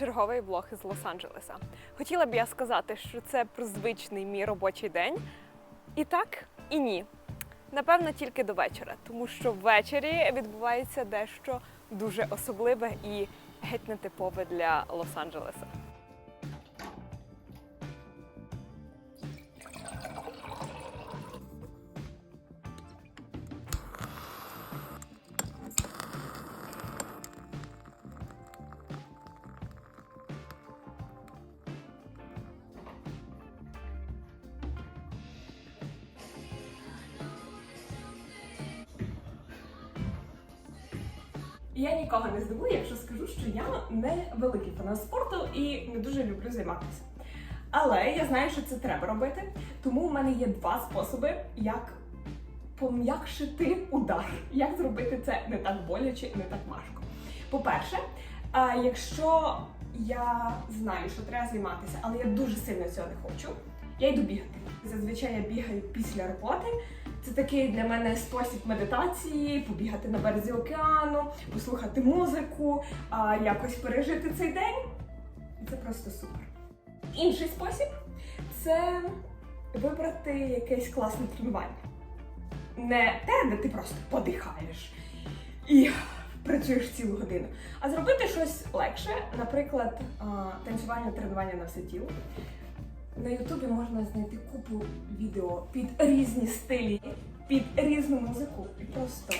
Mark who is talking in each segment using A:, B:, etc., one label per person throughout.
A: черговий влог із Лос-Анджелеса. Хотіла б я сказати, що це про звичний мій робочий день. І так, і ні. Напевно, тільки до вечора, тому що ввечері відбувається дещо дуже особливе і геть нетипове для Лос-Анджелеса. Я нікого не здивую, якщо скажу, що я не великий фанат спорту і не дуже люблю займатися. Але я знаю, що це треба робити, тому у мене є два способи, як пом'якшити удар, як зробити це не так боляче, і не так важко. По-перше, якщо я знаю, що треба займатися, але я дуже сильно цього не хочу, я йду бігати. Зазвичай я бігаю після роботи. Це такий для мене спосіб медитації, побігати на березі океану, послухати музику, а, якось пережити цей день. Це просто супер. Інший спосіб це вибрати якесь класне тренування. Не те, де ти просто подихаєш і працюєш цілу годину, а зробити щось легше, наприклад, а, танцювальне тренування на все тіло. На Ютубі можна знайти купу відео під різні стилі, під різну музику і просто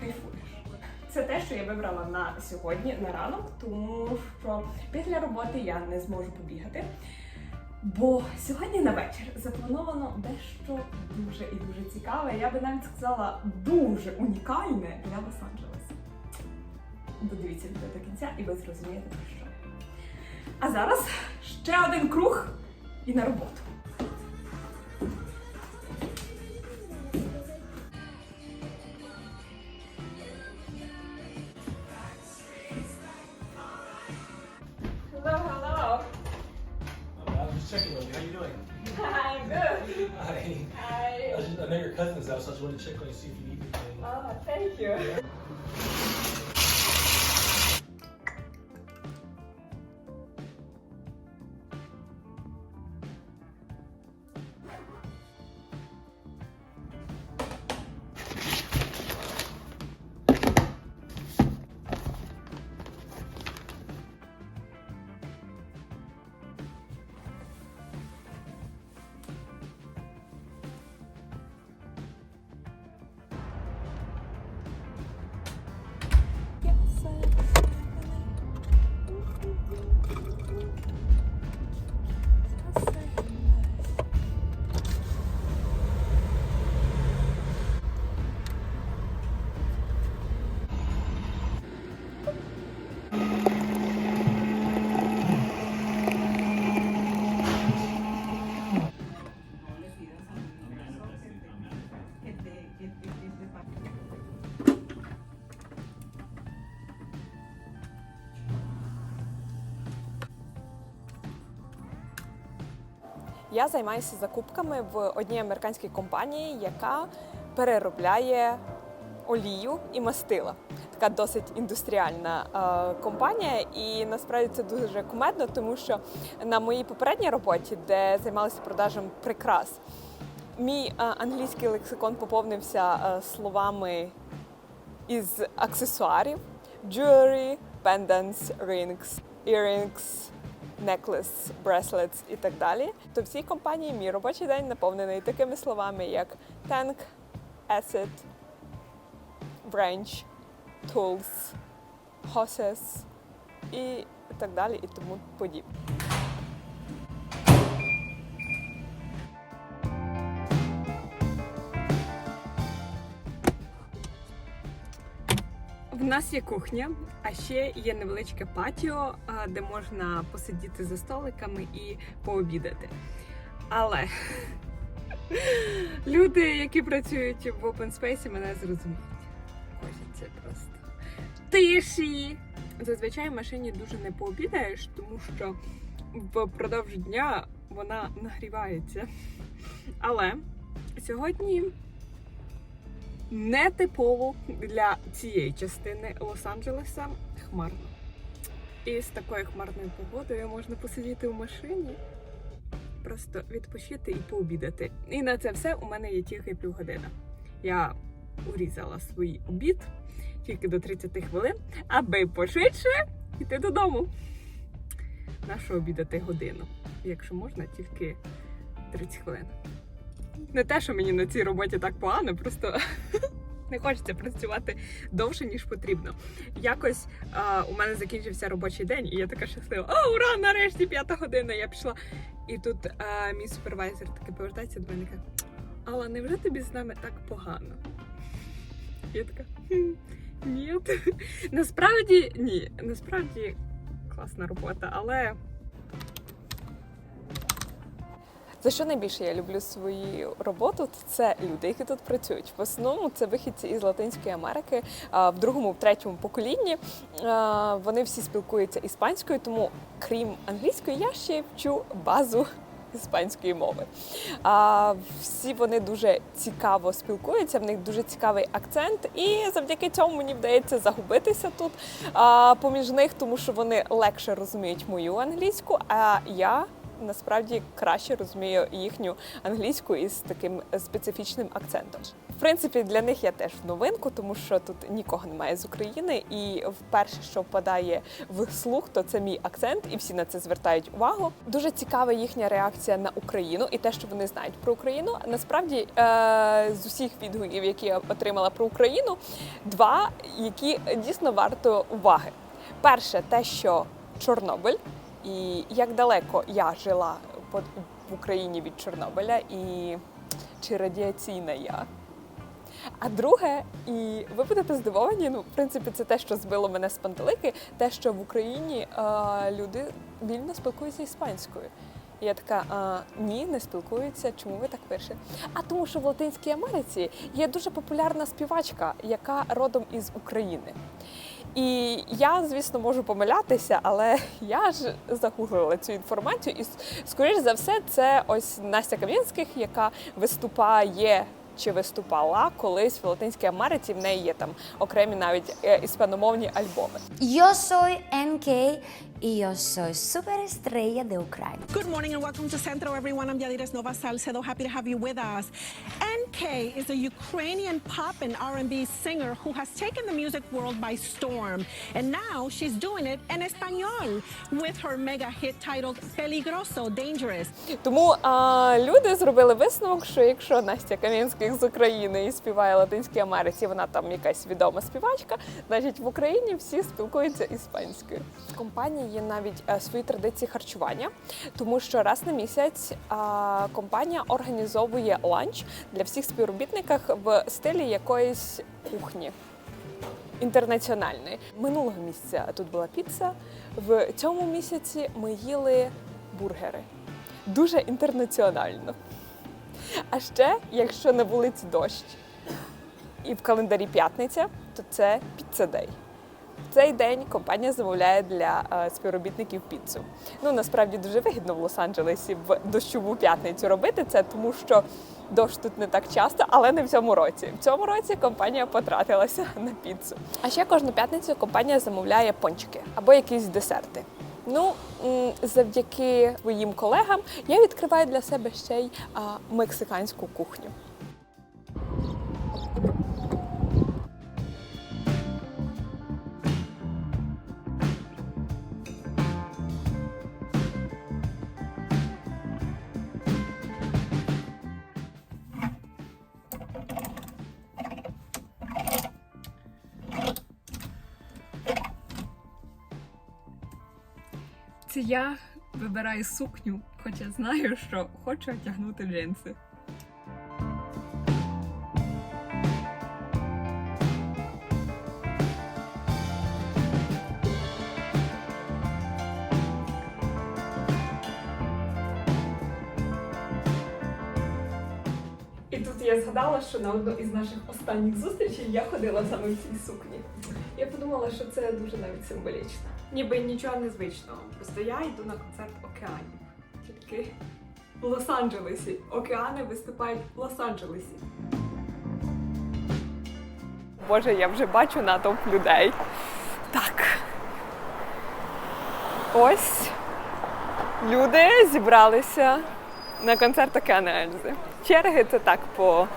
A: кайфуєш. Це те, що я вибрала на сьогодні, на ранок, тому що після роботи я не зможу побігати. Бо сьогодні на вечір заплановано дещо дуже і дуже цікаве. Я би навіть сказала дуже унікальне для Лос-Анджелеса. Додивіться відео до кінця, і ви зрозумієте про що. А зараз ще один круг і на роботу. Я займаюся закупками в одній американській компанії, яка переробляє олію і мастила. Така досить індустріальна е, компанія, і насправді це дуже кумедно, тому що на моїй попередній роботі, де займалася продажем прикрас, мій е, англійський лексикон поповнився е, словами із аксесуарів: jewelry, pendants, rings, earrings, necklace, bracelets і так далі. То в цій компанії мій робочий день наповнений такими словами, як tank, acid, branch, tools, horses і так далі, і тому подібне. В нас є кухня, а ще є невеличке патіо, де можна посидіти за столиками і пообідати. Але люди, які працюють в open space, мене зрозуміють. Хочеться просто тиші. Зазвичай в машині дуже не пообідаєш, тому що впродовж дня вона нагрівається. Але сьогодні нетипово для цієї частини Лос-Анджелеса хмарно. І з такою хмарною погодою можна посидіти в машині, просто відпочити і пообідати. І на це все у мене є тільки півгодина. Я урізала свій обід тільки до 30 хвилин, аби пошвидше йти додому. На що обідати годину? Якщо можна, тільки 30 хвилин. Не те, що мені на цій роботі так погано, просто не хочеться працювати довше, ніж потрібно. Якось а, у мене закінчився робочий день, і я така щаслива. О, ура! Нарешті п'ята година. Я пішла. І тут а, мій супервайзер таки повертається до мене і каже: Алла, невже тобі з нами так погано? Я така. «Хм, Ні. Насправді ні. Насправді класна робота, але. За що найбільше я люблю свою роботу? то Це люди, які тут працюють. В основному це вихідці із Латинської Америки в другому, в третьому поколінні. Вони всі спілкуються іспанською, тому крім англійської, я ще вчу базу іспанської мови. А, всі вони дуже цікаво спілкуються, в них дуже цікавий акцент, і завдяки цьому мені вдається загубитися тут а, поміж них, тому що вони легше розуміють мою англійську, а я. Насправді краще розумію їхню англійську із таким специфічним акцентом. В принципі, для них я теж в новинку, тому що тут нікого немає з України, і вперше, що впадає в слух, то це мій акцент, і всі на це звертають увагу. Дуже цікава їхня реакція на Україну і те, що вони знають про Україну. Насправді, е- з усіх відгуків, які я отримала про Україну, два, які дійсно варто уваги. Перше, те, що Чорнобиль. І як далеко я жила в Україні від Чорнобиля, і чи радіаційна я. А друге, і ви будете здивовані, ну, в принципі, це те, що збило мене з пантелики, те, що в Україні е, люди вільно спілкуються іспанською. Я така, а, ні, не спілкуються. Чому ви так пишете? А тому, що в Латинській Америці є дуже популярна співачка, яка родом із України. І я, звісно, можу помилятися, але я ж загуглила цю інформацію, і скоріш за все, це ось Настя Кам'янських, яка виступає. Чи виступала колись в Латинській Америці? В неї є там окремі навіть е, іспаномовні альбоми.
B: Yo soy y yo soy superestrella de Ucrania.
C: Good morning and welcome to Centro, everyone. I'm Yadira Nova Salcedo. Happy to have you with us. NK is a Ukrainian pop and R&B singer who has taken the music world by storm, and now she's doing it in español with her mega hit titled "Peligroso," dangerous.
A: Тому а, люди зробили висновок, що якщо Настя Кам'янських з України і співає Латинській Америці, вона там якась відома співачка, значить в Україні всі спілкуються іспанською. В компанії є навіть е, свої традиції харчування, тому що раз на місяць компанія організовує ланч для всіх співробітників в стилі якоїсь кухні інтернаціональної. Минулого місяця тут була піца. В цьому місяці ми їли бургери. Дуже інтернаціонально. А ще, якщо на вулиці дощ і в календарі п'ятниця, то це піцедей. Цей день компанія замовляє для е, співробітників піцу. Ну насправді дуже вигідно в Лос-Анджелесі в дощову п'ятницю робити це, тому що дощ тут не так часто, але не в цьому році. В цьому році компанія потратилася на піцу. А ще кожну п'ятницю компанія замовляє пончики або якісь десерти. Ну, завдяки своїм колегам я відкриваю для себе ще й а, мексиканську кухню. Я вибираю сукню, хоча знаю, що хочу одягнути джинси. І тут я згадала, що на одну із наших останніх зустрічей я ходила саме в цій сукні. Я подумала, що це дуже навіть символічно. Ніби нічого незвичного. Просто я йду на концерт океанів. Тільки в Лос-Анджелесі. Океани виступають в Лос-Анджелесі. Боже, я вже бачу натовп людей. Так. Ось люди зібралися на концерт Океана Ельзи. Черги це так по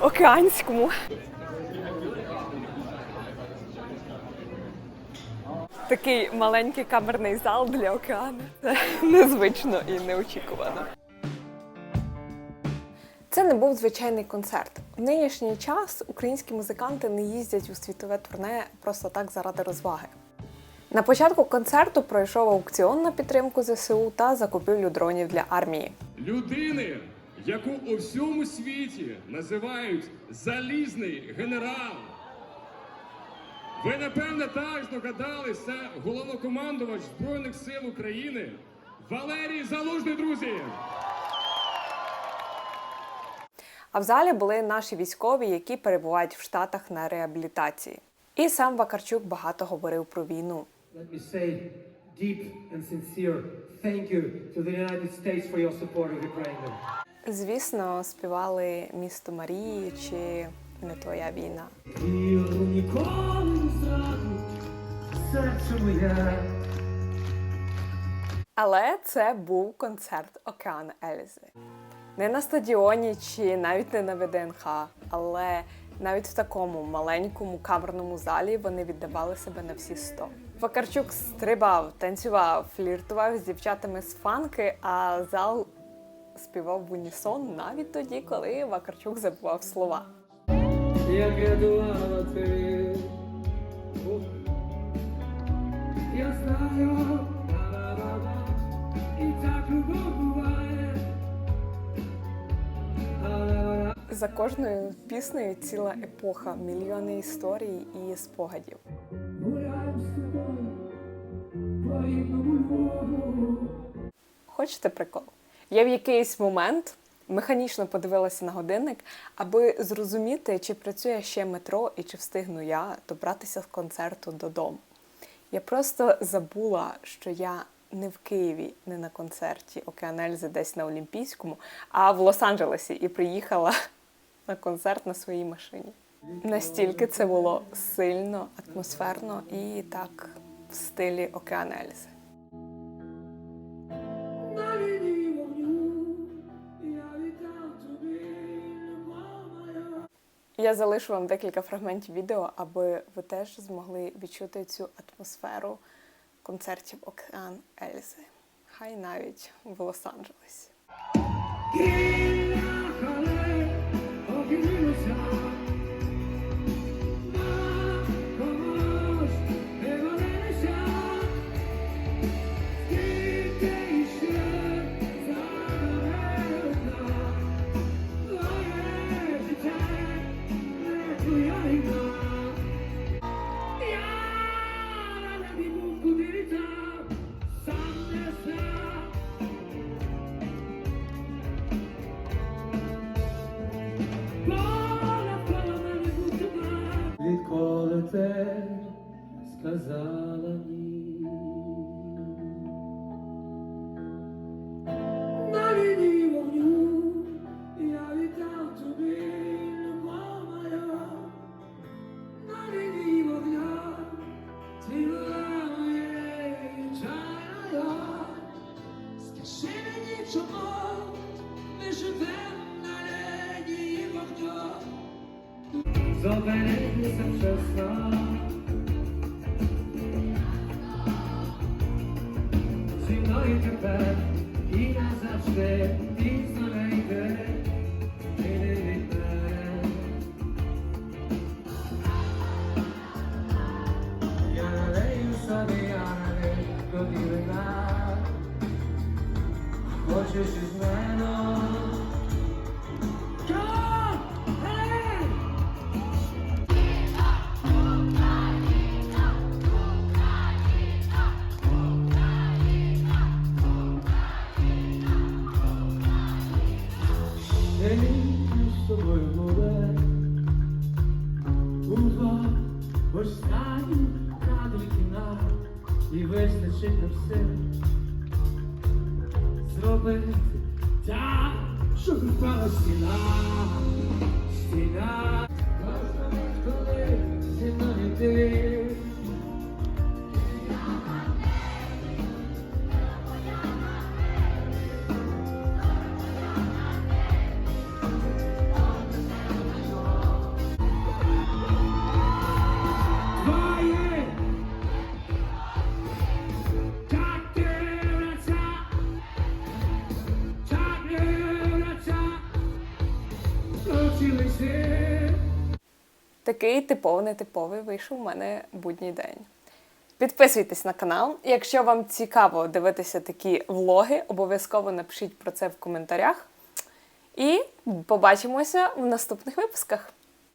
A: океанському. Такий маленький камерний зал для океану. Це незвично і неочікувано. Це не був звичайний концерт. В нинішній час українські музиканти не їздять у світове турне просто так заради розваги. На початку концерту пройшов аукціон на підтримку ЗСУ та закупівлю дронів для армії.
D: людини, яку у всьому світі називають залізний генерал. Ви напевне так здогадались, це головнокомандувач Збройних сил України Валерій Залужний, друзі.
A: А в залі були наші військові, які перебувають в Штатах на реабілітації. І сам Вакарчук багато говорив про війну.
E: Let me say deep and sincere thank you to the United States for your support of Ukraine.
A: Звісно, співали місто Марії чи не твоя війна.
E: Серце моє.
A: Але це був концерт Океан Ельзи. Не на стадіоні чи навіть не на ВДНХ, але навіть в такому маленькому камерному залі вони віддавали себе на всі сто. Вакарчук стрибав, танцював, фліртував з дівчатами з фанки, а зал співав в унісон навіть тоді, коли Вакарчук забував слова.
E: Як рятувала ти. Я знаю, ла-ла-ла-ла, і так любов буває.
A: За кожною піснею ціла епоха, мільйони історій і спогадів.
E: Гуляємо з тобою по рідному Львову.
A: Хочете прикол? Я в якийсь момент механічно подивилася на годинник, аби зрозуміти, чи працює ще метро і чи встигну я добратися з концерту додому. Я просто забула, що я не в Києві, не на концерті Океанельзи десь на Олімпійському, а в Лос-Анджелесі і приїхала на концерт на своїй машині. Настільки це було сильно, атмосферно і так в стилі Океанельзи.
E: Я
A: залишу вам декілька фрагментів відео, аби ви теж змогли відчути цю атмосферу концертів Океан Ельзи. Хай навіть в Лос-Анджелесі.
E: Зобережися вчасно. Зі мною тепер і назавжди пізно не йде, ти не від мене. Я налею собі, я налею тобі вина. Хочеш із мене? Останні кадри кіна, і вистачить на все. Зробити так, щоб впала стіна, стіна,
A: Такий типовий нетиповий вийшов у мене будній день. Підписуйтесь на канал. Якщо вам цікаво дивитися такі влоги, обов'язково напишіть про це в коментарях. І побачимося в наступних випусках.